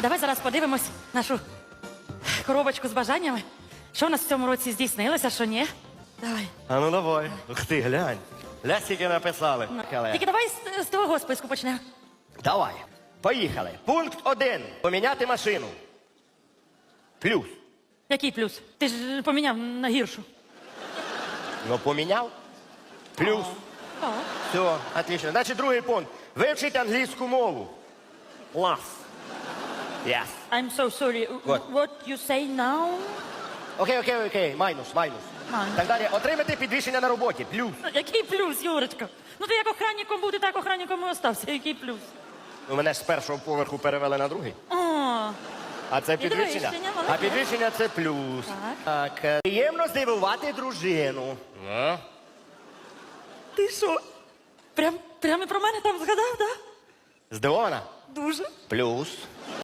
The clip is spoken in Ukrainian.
А давай зараз подивимось нашу коробочку з бажаннями. Що в нас в цьому році здійснилося, що ні? Давай. А ну давай. Ух ти, глянь. Ля скільки написали. Але- Тільки давай з, з твого списку почнемо. Давай. Поїхали. Пункт один. Поміняти машину. Плюс. Який плюс? Ти ж поміняв на гіршу. Ну, поміняв. Плюс. О. Все, отлично. Значить, другий пункт. Вивчити англійську мову. Клас. Yes. I'm so sorry. What? What you say now? Окей, окей, окей. Майнус, майнус. Майнус. Так далі. Отримати підвищення на роботі. Плюс. Який плюс, Юрочка? Ну ти як охранником був, ти так охранником і остався. Який плюс? У мене з першого поверху перевели на другий. О, А це підвищення. Підвищення, молодець. А підвищення це плюс. Так. Так. е, Приємно здивувати дружину. А? ти що? Прям, прям і про мене там згадав, да? Здивована? Дуже. Плюс.